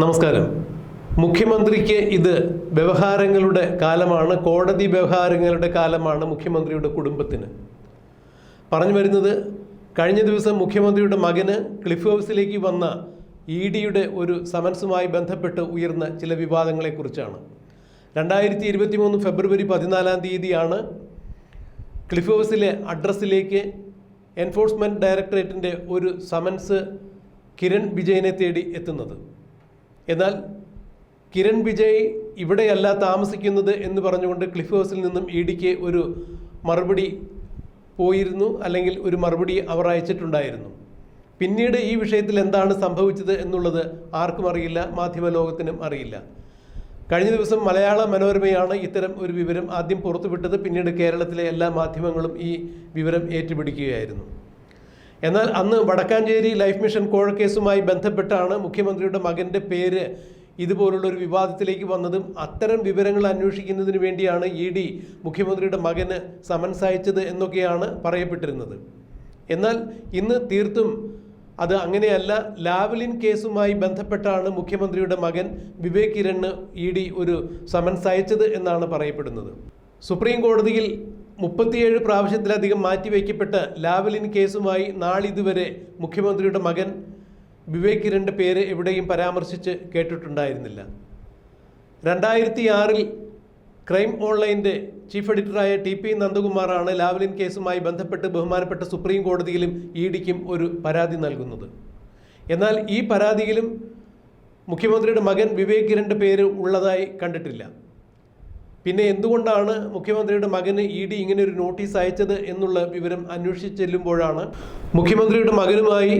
നമസ്കാരം. മുഖ്യമന്ത്രിക്ക് ഇത് വ്യവഹാരങ്ങളുടെ കാലമാണ് കോടതി വ്യവഹാരങ്ങളുടെ കാലമാണ് മുഖ്യമന്ത്രിയുടെ കുടുംബത്തിന്. പറഞ്ഞു വരുന്നത് കഴിഞ്ഞ ദിവസം മുഖ്യമന്ത്രിയുടെ മകന് ക്ലിഫ് ഹൗസിലേക്ക് വന്ന ഇ ഡിയുടെ ഒരു സമൻസുമായി ബന്ധപ്പെട്ട് ഉയർന്ന ചില വിവാദങ്ങളെക്കുറിച്ചാണ്. രണ്ടായിരത്തി ഇരുപത്തി മൂന്ന് ഫെബ്രുവരി പതിനാലാം തീയതിയാണ് ക്ലിഫ് ഹൗസിലെ അഡ്രസ്സിലേക്ക് എൻഫോഴ്സ്മെന്റ് ഡയറക്ടറേറ്റിന്റെ ഒരു സമൻസ് കിരൺ വിജയനെ തേടി എത്തുന്നത്. എന്നാൽ കിരൺ വിജയ് ഇവിടെയല്ല താമസിക്കുന്നത് എന്ന് പറഞ്ഞുകൊണ്ട് ക്ലിഫ് ഹൗസിൽ നിന്നും ഇ ഡിക്ക് ഒരു മറുപടി പോയിരുന്നു അല്ലെങ്കിൽ ഒരു മറുപടി അവർ അയച്ചിട്ടുണ്ടായിരുന്നു. പിന്നീട് ഈ വിഷയത്തിൽ എന്താണ് സംഭവിച്ചത് എന്നുള്ളത് ആർക്കും അറിയില്ല മാധ്യമ ലോകത്തിനും അറിയില്ല. കഴിഞ്ഞ ദിവസം മലയാള മനോരമയാണ് ഇത്തരം ഒരു വിവരം ആദ്യം പുറത്തുവിട്ടത്. പിന്നീട് കേരളത്തിലെ എല്ലാ മാധ്യമങ്ങളും ഈ വിവരം ഏറ്റുപിടിക്കുകയായിരുന്നു. എന്നാൽ അന്ന് വടക്കാഞ്ചേരി ലൈഫ് മിഷൻ കോഴ കേസുമായി ബന്ധപ്പെട്ടാണ് മുഖ്യമന്ത്രിയുടെ മകന്റെ പേര് ഇതുപോലുള്ള ഒരു വിവാദത്തിലേക്ക് വന്നതും അത്തരം വിവരങ്ങൾ അന്വേഷിക്കുന്നതിന് വേണ്ടിയാണ് ഇ ഡി മുഖ്യമന്ത്രിയുടെ മകന് സമൻസ് അയച്ചത് എന്നൊക്കെയാണ് പറയപ്പെട്ടിരുന്നത്. എന്നാൽ ഇന്ന് തീർത്തും അത് അങ്ങനെയല്ല ലാവ്ലിൻ കേസുമായി ബന്ധപ്പെട്ടാണ് മുഖ്യമന്ത്രിയുടെ മകൻ വിവേക് കിരണ് ഇ ഡി ഒരു സമൻസ് അയച്ചത് എന്നാണ് പറയപ്പെടുന്നത്. സുപ്രീം കോടതിയിൽ മുപ്പത്തിയേഴ് പ്രാവശ്യത്തിലധികം മാറ്റിവെക്കപ്പെട്ട ലാവലിൻ കേസുമായി നാളിതുവരെ മുഖ്യമന്ത്രിയുടെ മകൻ വിവേക് കിരണിന്റെ പേര് എവിടെയും പരാമർശിച്ച് കേട്ടിട്ടുണ്ടായിരുന്നില്ല. രണ്ടായിരത്തി ആറിൽ ക്രൈം ഓൺലൈന്റെ ചീഫ് എഡിറ്ററായ ടി പി നന്ദകുമാറാണ് ലാവലിൻ കേസുമായി ബന്ധപ്പെട്ട് ബഹുമാനപ്പെട്ട സുപ്രീം കോടതിയിലും ഇ ഡിക്കും ഒരു പരാതി നൽകുന്നത്. എന്നാൽ ഈ പരാതിയിലും മുഖ്യമന്ത്രിയുടെ മകൻ വിവേക് കിരണിന്റെ പേര് ഉള്ളതായി കണ്ടിട്ടില്ല. പിന്നെ എന്തുകൊണ്ടാണ് മുഖ്യമന്ത്രിയുടെ മകന് ഇ ഡി ഇങ്ങനെ ഒരു നോട്ടീസ് അയച്ചത് എന്നുള്ള വിവരം അന്വേഷിച്ച് ചെല്ലുമ്പോഴാണ് മുഖ്യമന്ത്രിയുടെ മകനുമായി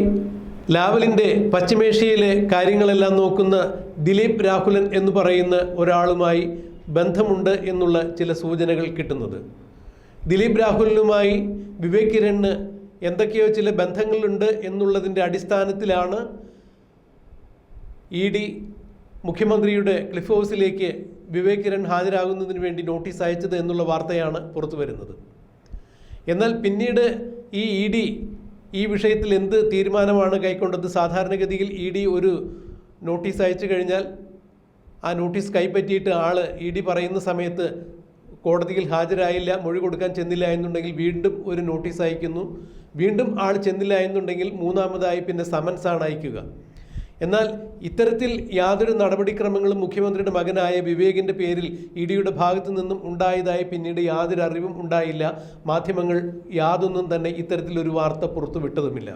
ലാവലിന്റെ പശ്ചിമേഷ്യയിലെ കാര്യങ്ങളെല്ലാം നോക്കുന്ന ദിലീപ് രാഹുലൻ എന്ന് പറയുന്ന ഒരാളുമായി ബന്ധമുണ്ട് എന്നുള്ള ചില സൂചനകൾ കിട്ടുന്നത്. ദിലീപ് രാഹുലിനുമായി വിവേക് കിരണ് എന്തൊക്കെയോ ചില ബന്ധങ്ങളുണ്ട് എന്നുള്ളതിന്റെ അടിസ്ഥാനത്തിലാണ് ഇ ഡി മുഖ്യമന്ത്രിയുടെ ക്ലിഫ് ഹൗസിലേക്ക് വിവേക് കിരൺ ഹാജരാകുന്നതിന് വേണ്ടി നോട്ടീസ് അയച്ചത് എന്നുള്ള വാർത്തയാണ് പുറത്തു വരുന്നത്. എന്നാൽ പിന്നീട് ഈ ഇ ഡി ഈ വിഷയത്തിൽ എന്ത് തീരുമാനമാണ് കൈക്കൊണ്ടത്? സാധാരണഗതിയിൽ ഇ ഡി ഒരു നോട്ടീസ് അയച്ചു കഴിഞ്ഞാൽ ആ നോട്ടീസ് കൈപ്പറ്റിയിട്ട് ആൾ ഇ ഡി പറയുന്ന സമയത്ത് കോടതിയിൽ ഹാജരായില്ല മൊഴി കൊടുക്കാൻ ചെന്നില്ല എന്നുണ്ടെങ്കിൽ വീണ്ടും ഒരു നോട്ടീസ് അയക്കുന്നു. വീണ്ടും ആൾ ചെന്നില്ല എന്നുണ്ടെങ്കിൽ മൂന്നാമതായി പിന്നെ സമൻസാണ് അയക്കുക. എന്നാൽ ഇത്തരത്തിൽ യാതൊരു നടപടിക്രമങ്ങളും മുഖ്യമന്ത്രിയുടെ മകനായ വിവേകിന്റെ പേരിൽ ഇഡിയുടെ ഡിയുടെ ഭാഗത്തു നിന്നും ഉണ്ടായതായി പിന്നീട് യാതൊരു അറിവും ഉണ്ടായില്ല. മാധ്യമങ്ങൾ യാതൊന്നും തന്നെ ഇത്തരത്തിലൊരു വാർത്ത പുറത്തുവിട്ടതുമില്ല.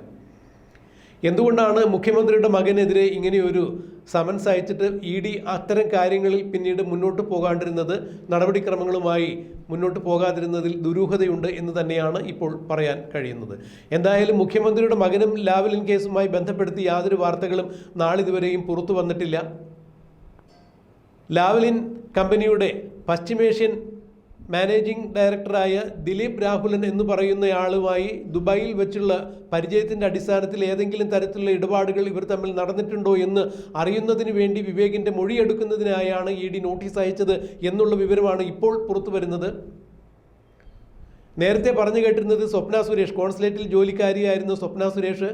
എന്തുകൊണ്ടാണ് മുഖ്യമന്ത്രിയുടെ മകനെതിരെ ഇങ്ങനെയൊരു സമൻസ് അയച്ചിട്ട് ഇ ഡി അത്തരം കാര്യങ്ങളിൽ പിന്നീട് മുന്നോട്ട് പോകാണ്ടിരുന്നത് നടപടിക്രമങ്ങളുമായി മുന്നോട്ട് പോകാതിരുന്നതിൽ ദുരൂഹതയുണ്ട് എന്ന് തന്നെയാണ് ഇപ്പോൾ പറയാൻ കഴിയുന്നത്. എന്തായാലും മുഖ്യമന്ത്രിയുടെ മകനും ലാവലിൻ കേസുമായി ബന്ധപ്പെടുത്തി യാതൊരു വാർത്തകളും നാളിതുവരെയും പുറത്തു വന്നിട്ടില്ല. ലാവലിൻ കമ്പനിയുടെ പശ്ചിമേഷ്യൻ മാനേജിംഗ് ഡയറക്ടറായ ദിലീപ് രാഹുലൻ എന്ന് പറയുന്നയാളുമായി ദുബായിൽ വെച്ചുള്ള പരിചയത്തിന്റെ അടിസ്ഥാനത്തിൽ ഏതെങ്കിലും തരത്തിലുള്ള ഇടപാടുകൾ ഇവർ തമ്മിൽ നടന്നിട്ടുണ്ടോ എന്ന് അറിയുന്നതിന് വേണ്ടി വിവേകിന്റെ മൊഴിയെടുക്കുന്നതിനായാണ് ഇ ഡി നോട്ടീസ് അയച്ചത് എന്നുള്ള വിവരമാണ് ഇപ്പോൾ പുറത്തു വരുന്നത്. നേരത്തെ പറഞ്ഞു കേട്ടിരുന്നത് സ്വപ്ന സുരേഷ് കോൺസുലേറ്റിൽ ജോലിക്കാരിയായിരുന്ന സ്വപ്ന സുരേഷ്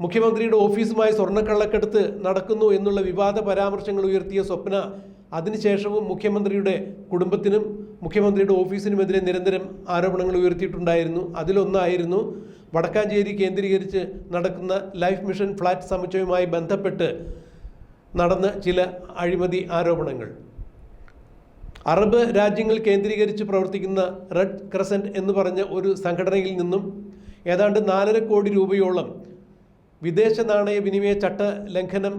മുഖ്യമന്ത്രിയുടെ ഓഫീസുമായി സ്വർണക്കള്ളക്കെടുത്ത് നടക്കുന്നു എന്നുള്ള വിവാദ പരാമർശങ്ങൾ ഉയർത്തിയ സ്വപ്ന അതിനുശേഷവും മുഖ്യമന്ത്രിയുടെ കുടുംബത്തിനും മുഖ്യമന്ത്രിയുടെ ഓഫീസിനുമെതിരെ നിരന്തരം ആരോപണങ്ങൾ ഉയർത്തിയിട്ടുണ്ടായിരുന്നു. അതിലൊന്നായിരുന്നു വടക്കാഞ്ചേരി കേന്ദ്രീകരിച്ച് നടക്കുന്ന ലൈഫ് മിഷൻ ഫ്ലാറ്റ് സമുച്ചയവുമായി ബന്ധപ്പെട്ട് നടന്ന ചില അഴിമതി ആരോപണങ്ങൾ. അറബ് രാജ്യങ്ങൾ കേന്ദ്രീകരിച്ച് പ്രവർത്തിക്കുന്ന റെഡ് ക്രസന്റ് എന്ന് പറഞ്ഞ ഒരു സംഘടനയിൽ നിന്നും ഏതാണ്ട് നാലര കോടി രൂപയോളം വിദേശ നാണയ വിനിമയ ചട്ട ലംഘനം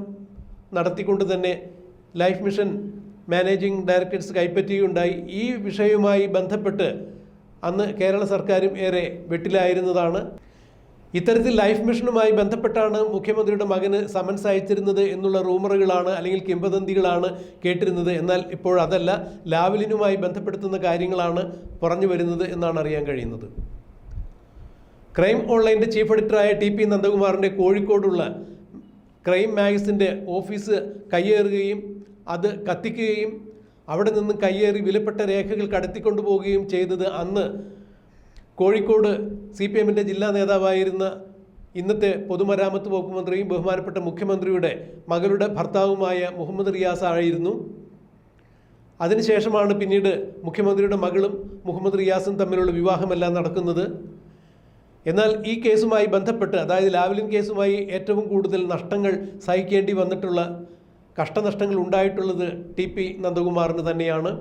നടത്തിക്കൊണ്ട് തന്നെ ലൈഫ് മിഷൻ മാനേജിംഗ് ഡയറക്ടേഴ്സ് കൈപ്പറ്റുകയുണ്ടായി ഈ വിഷയവുമായി ബന്ധപ്പെട്ട് അന്ന് കേരള സർക്കാരും ഏറെ വെട്ടിലായിരുന്നതാണ്. ഇത്തരത്തിൽ ലൈഫ് മിഷനുമായി ബന്ധപ്പെട്ടാണ് മുഖ്യമന്ത്രിയുടെ മകന് സമൻസ് അയച്ചിരുന്നത് എന്നുള്ള റൂമറുകളാണ് അല്ലെങ്കിൽ കിംവദന്തികളാണ് കേട്ടിരുന്നത്. എന്നാൽ ഇപ്പോൾ അതല്ല ലാവലിനുമായി ബന്ധപ്പെടുത്തുന്ന കാര്യങ്ങളാണ് പറഞ്ഞു വരുന്നത് എന്നാണ് അറിയാൻ കഴിയുന്നത്. ക്രൈം ഓൺലൈന്റെ ചീഫ് എഡിറ്ററായ ടി പി നന്ദകുമാറിന്റെ കോഴിക്കോടുള്ള ക്രൈം മാഗസിന്റെ ഓഫീസ് കയ്യേറുകയും അത് കത്തിക്കുകയും അവിടെ നിന്ന് കയ്യേറി വിലപ്പെട്ട രേഖകൾ കടത്തിക്കൊണ്ടുപോവുകയും ചെയ്തത് അന്ന് കോഴിക്കോട് സി പി എമ്മിന്റെ ജില്ലാ നേതാവായിരുന്ന ഇന്നത്തെ പൊതുമരാമത്ത് വകുപ്പ് മന്ത്രിയും ബഹുമാനപ്പെട്ട മുഖ്യമന്ത്രിയുടെ മകളുടെ ഭർത്താവുമായ മുഹമ്മദ് റിയാസ് ആയിരുന്നു. അതിനുശേഷമാണ് പിന്നീട് മുഖ്യമന്ത്രിയുടെ മകളും മുഹമ്മദ് റിയാസും തമ്മിലുള്ള വിവാഹമെല്ലാം നടക്കുന്നത്. എന്നാൽ ഈ കേസുമായി ബന്ധപ്പെട്ട് അതായത് ലാവ്ലിൻ കേസുമായി ഏറ്റവും കൂടുതൽ നഷ്ടങ്ങൾ സഹിക്കേണ്ടി വന്നിട്ടുള്ള കഷ്ടനഷ്ടങ്ങൾ ഉണ്ടായിട്ടുള്ളത് ടി പി നന്ദകുമാറിന് തന്നെയാണ്.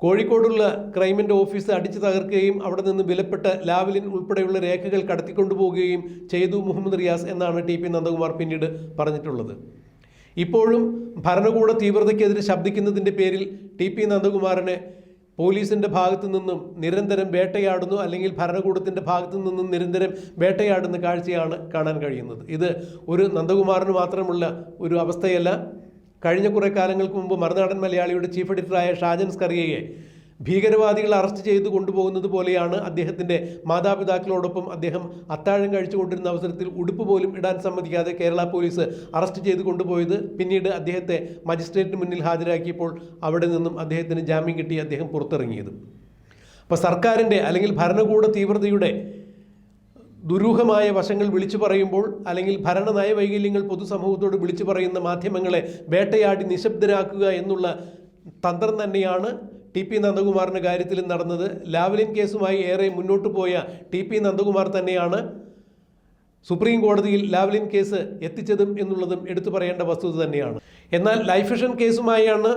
കോഴിക്കോടുള്ള ക്രൈമിന്റെ ഓഫീസ് അടിച്ചു തകർക്കുകയും അവിടെ നിന്ന് വിലപ്പെട്ട ലാവലിൻ ഉൾപ്പെടെയുള്ള രേഖകൾ കടത്തിക്കൊണ്ടുപോവുകയും ചെയ്തു മുഹമ്മദ് റിയാസ് എന്നാണ് ടി പി നന്ദകുമാർ പിന്നീട് പറഞ്ഞിട്ടുള്ളത്. ഇപ്പോഴും ഭരണകൂട തീവ്രതയ്ക്കെതിരെ ശബ്ദിക്കുന്നതിന്റെ പേരിൽ ടി പി നന്ദകുമാറിനെ പോലീസിന്റെ ഭാഗത്തു നിന്നും നിരന്തരം വേട്ടയാടുന്നു അല്ലെങ്കിൽ ഭരണകൂടത്തിന്റെ ഭാഗത്തു നിന്നും നിരന്തരം വേട്ടയാടുന്ന കാഴ്ചയാണ് കാണാൻ കഴിയുന്നത്. ഇത് ഒരു നന്ദകുമാറിന് മാത്രമുള്ള ഒരു അവസ്ഥയല്ല. കഴിഞ്ഞ കുറേ കാലങ്ങൾക്ക് മുമ്പ് മറുനാടൻ മലയാളിയുടെ ചീഫ് എഡിറ്ററായ ഷാജൻ സ്കറിയയെ ഭീകരവാദികൾ അറസ്റ്റ് ചെയ്തു കൊണ്ടുപോകുന്നത് പോലെയാണ് അദ്ദേഹത്തിന്റെ മാതാപിതാക്കളോടൊപ്പം അദ്ദേഹം അത്താഴം കഴിച്ചുകൊണ്ടിരുന്ന അവസരത്തിൽ ഉടുപ്പ് പോലും ഇടാൻ സമ്മതിക്കാതെ കേരള പോലീസ് അറസ്റ്റ് ചെയ്ത് കൊണ്ടുപോയത്. പിന്നീട് അദ്ദേഹത്തെ മജിസ്ട്രേറ്റിന് മുന്നിൽ ഹാജരാക്കിയപ്പോൾ അവിടെ നിന്നും അദ്ദേഹത്തിന് ജാമ്യം കിട്ടി അദ്ദേഹം പുറത്തിറങ്ങിയത്. അപ്പോൾ സർക്കാരിന്റെ അല്ലെങ്കിൽ ഭരണകൂട തീവ്രതയുടെ ദുരൂഹമായ വശങ്ങൾ വിളിച്ചു പറയുമ്പോൾ അല്ലെങ്കിൽ ഭരണ നയവൈകല്യങ്ങൾ പൊതുസമൂഹത്തോട് വിളിച്ചു പറയുന്ന മാധ്യമങ്ങളെ വേട്ടയാടി നിശബ്ദരാക്കുക എന്നുള്ള തന്ത്രം തന്നെയാണ് ടി പി നന്ദകുമാറിന്റെ കാര്യത്തിലും നടന്നത് ലാവലിൻ കേസുമായി ഏറെ മുന്നോട്ട് പോയ ടി പി നന്ദകുമാർ തന്നെയാണ്. സുപ്രീം കോടതിയിൽ ലാവലിൻ കേസ് എത്തിച്ചതും എന്നുള്ളതും എടുത്തു പറയേണ്ട വസ്തുത തന്നെയാണ്. എന്നാൽ ലൈഫ് കേസുമായാണ്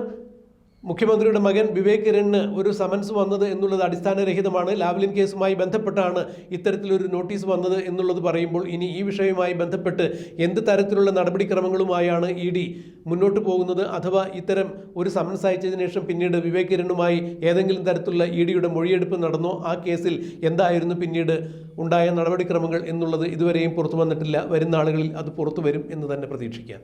മുഖ്യമന്ത്രിയുടെ മകൻ വിവേക് കിരണിന് ഒരു സമൻസ് വന്നത് എന്നുള്ളത് അടിസ്ഥാനരഹിതമാണ്. ലാവ്ലിൻ കേസുമായി ബന്ധപ്പെട്ടാണ് ഇത്തരത്തിലൊരു നോട്ടീസ് വന്നത് എന്നുള്ളത് പറയുമ്പോൾ ഇനി ഈ വിഷയവുമായി ബന്ധപ്പെട്ട് എന്ത് തരത്തിലുള്ള നടപടിക്രമങ്ങളുമായാണ് ഇ ഡി മുന്നോട്ട് പോകുന്നത്? അഥവാ ഇത്തരം ഒരു സമൻസ് അയച്ചതിനു ശേഷം പിന്നീട് വിവേക് കിരണുമായി ഏതെങ്കിലും തരത്തിലുള്ള ഇ ഡിയുടെ മൊഴിയെടുപ്പ് നടന്നോ? ആ കേസിൽ എന്തായിരുന്നു പിന്നീട് ഉണ്ടായ നടപടിക്രമങ്ങൾ എന്നുള്ളത് ഇതുവരെയും പുറത്തു വന്നിട്ടില്ല. വരുന്ന ആളുകളിൽ അത് പുറത്തു വരും എന്ന് തന്നെ പ്രതീക്ഷിക്കാം.